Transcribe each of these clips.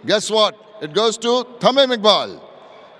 Guess what? It goes to Tamim Iqbal.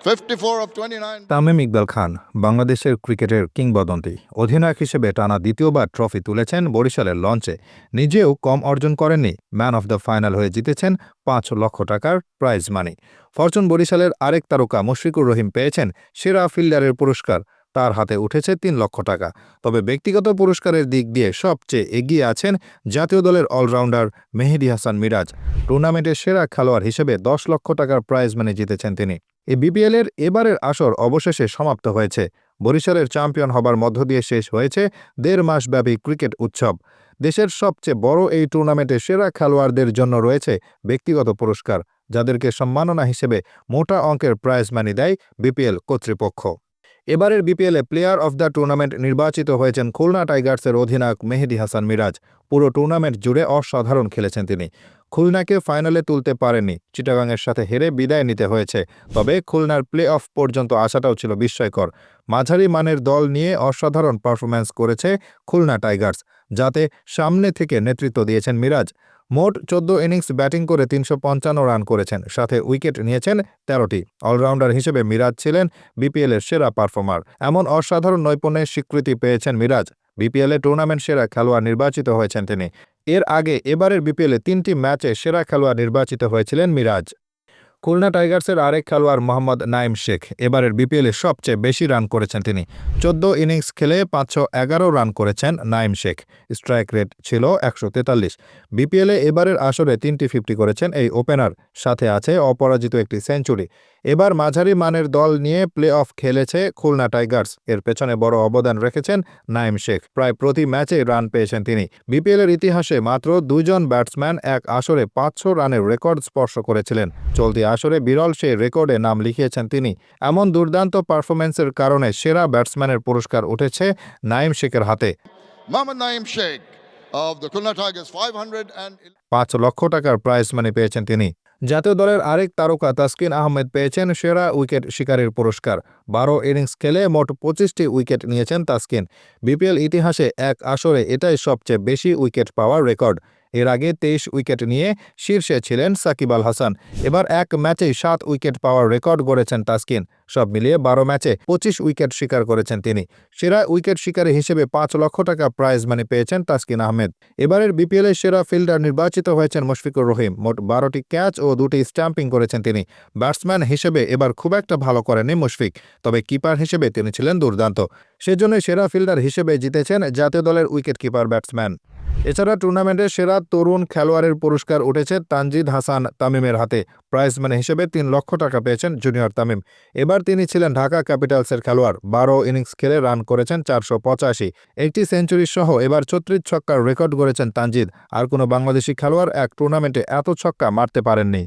54 of 29. Tamim Iqbal খান বাংলাদেশের ক্রিকেটের কিংবদন্তি, অধিনায়ক হিসেবে টানা দ্বিতীয়বার ট্রফি তুলেছেন বরিশালের লঞ্চে নিজেও কম অর্জন করেননি ম্যান অফ দ্য ফাইনাল হয়ে জিতেছেন পাঁচ লক্ষ টাকার প্রাইজ মানি ফরচুন বরিশালের আরেক তারকা মুশফিকুর রহিম পেয়েছেন সেরা ফিল্ডারের পুরস্কার তার হাতে উঠেছে তিন লক্ষ টাকা। তবে ব্যক্তিগত পুরস্কারের দিক দিয়ে সবচেয়ে এগিয়ে আছেন জাতীয় দলের অলরাউন্ডার মেহেদি হাসান মিরাজ। টুর্নামেন্টের সেরা খেলোয়াড় হিসেবে দশ লক্ষ টাকার প্রাইজ মানি জিতেছেন তিনি। এই বিপিএলের এবারের আসর অবশেষে সমাপ্ত হয়েছে। বরিশালের চ্যাম্পিয়ন হবার মধ্য দিয়ে শেষ হয়েছে দেড় মাসব্যাপী ক্রিকেট উৎসব। দেশের সবচেয়ে বড় এই টুর্নামেন্টে সেরা খেলোয়াড়দের জন্য রয়েছে ব্যক্তিগত পুরস্কার, যাদেরকে সম্মাননা হিসেবে মোটা অঙ্কের প্রাইজ মানি দেয় বিপিএল কর্তৃপক্ষ। এবারের বিপিএলে প্লেয়ার অফ দ্য টুর্নামেন্ট নির্বাচিত হয়েছেন খুলনা টাইগার্সের অধিনায়ক মেহেদি হাসান মিরাজ। পুরো টুর্নামেন্ট জুড়ে অসাধারণ খেলেছেন তিনি। খুলনাকে ফাইনালে তুলতে পারেননি, চিটাগাংয়ের সাথে হেরে বিদায় নিতে হয়েছে। তবে খুলনার প্লে অফ পর্যন্ত আসাটাও ছিল বিস্ময়কর। মাঝারি মানের দল নিয়ে অসাধারণ পারফরম্যান্স করেছে খুলনা টাইগার্স, যাতে সামনে থেকে নেতৃত্ব দিয়েছেন মিরাজ। মোট চোদ্দ ইনিংস ব্যাটিং করে তিনশো পঞ্চান্ন রান করেছেন। সাথে উইকেট নিয়েছেন তেরোটি। অলরাউন্ডার হিসেবে মিরাজ ছিলেন বিপিএলের সেরা পারফর্মার। এমন অসাধারণ নৈপুণ্যের স্বীকৃতি পেয়েছেন মিরাজ। বিপিএলে টুর্নামেন্ট সেরা খেলোয়াড় নির্বাচিত হয়েছেন তিনি। এর আগে এবারের বিপিএলে তিনটি ম্যাচে সেরা খেলোয়াড় নির্বাচিত হয়েছিলেন মিরাজ। খুলনা টাইগার্সের আরেক খেলোয়াড় মোহাম্মদ নাইম শেখ। এবারের বিপিএলে সবচেয়ে বেশি রান করেছেন তিনি। চোদ্দ ইনিংস খেলে পাঁচশো এগারো রান করেছেন নাইম শেখ। স্ট্রাইক রেট ছিল একশো তেতাল্লিশ। বিপিএলে এবারের আসরে তিনটি ফিফটি করেছেন এই ওপেনার। সাথে আছে অপরাজিত একটি সেঞ্চুরি। এবার মাঝারি মানের দল নিয়ে প্লে অফ খেলেছে খুলনা টাইগার্স। এর পেছনে বড় অবদান রেখেছেন নাইম শেখ। প্রায় প্রতি ম্যাচে রান পেয়েছেন তিনি। বিপিএলের ইতিহাসে মাত্র দুজন ব্যাটসম্যান এক আসরে পাঁচশো রানের রেকর্ড স্পর্শ করেছিলেন। চলতি আসরে বিরল সেই রেকর্ডে নাম লিখিয়েছেন তিনি। এমন দুর্দান্ত পারফরম্যান্সের কারণে সেরা ব্যাটসম্যানের পুরস্কার উঠেছে নাইম শেখের হাতে। Mohammad Naim Sheikh of the Khulna Tigers 500 and পাঁচ লক্ষ টাকার প্রাইজ মানি পেয়েছেন তিনি। জাতীয় দলের আরেক তারকা তাসকিন আহমেদ পেয়েছেন সেরা উইকেট শিকারীর পুরস্কার। বারো ইনিংস খেলে মোট পঁচিশটি উইকেট নিয়েছেন তাসকিন। বিপিএল ইতিহাসে এক আসরে এটাই সবচেয়ে বেশি উইকেট পাওয়ার রেকর্ড। এর আগে তেইশ উইকেট নিয়ে শীর্ষে ছিলেন সাকিব আল হাসান। এবার এক ম্যাচেই সাত উইকেট পাওয়ার রেকর্ড গড়েছেন তাসকিন। সব মিলিয়ে বারো ম্যাচে পঁচিশ উইকেট শিকার করেছেন তিনি। সেরা উইকেট শিকারী হিসেবে পাঁচ লক্ষ টাকা প্রাইজ মানি পেয়েছেন তাসকিন আহমেদ। এবারের বিপিএলের সেরা ফিল্ডার নির্বাচিত হয়েছেন মুশফিকুর রহিম। মোট বারোটি ক্যাচ ও দুটি স্ট্যাম্পিং করেছেন তিনি। ব্যাটসম্যান হিসেবে এবার খুব একটা ভালো করেননি মুশফিক। তবে কিপার হিসেবে তিনি ছিলেন দুর্দান্ত। সেজন্যই সেরা ফিল্ডার হিসেবে জিতেছেন জাতীয় দলের উইকেট কিপার ব্যাটসম্যান এছাড়া টুর্নামেন্টের সেরা তরুণ খেলোয়াড়ের পুরস্কার উঠেছে তানজিদ হাসান তামিমের হাতে। প্রাইজ মানে হিসেবে তিন লক্ষ টাকা পেয়েছেন জুনিয়র তামিম। এবার তিনি ছিলেন ঢাকা ক্যাপিটালসের খেলোয়াড়। বারো ইনিংস খেলে রান করেছেন চারশো পঁচাশি। একটি সেঞ্চুরি সহ এবার ছত্রিশ ছক্কার রেকর্ড গড়েছেন তানজিদ। আর কোনো বাংলাদেশি খেলোয়াড় এক টুর্নামেন্টে এত ছক্কা মারতে পারেননি।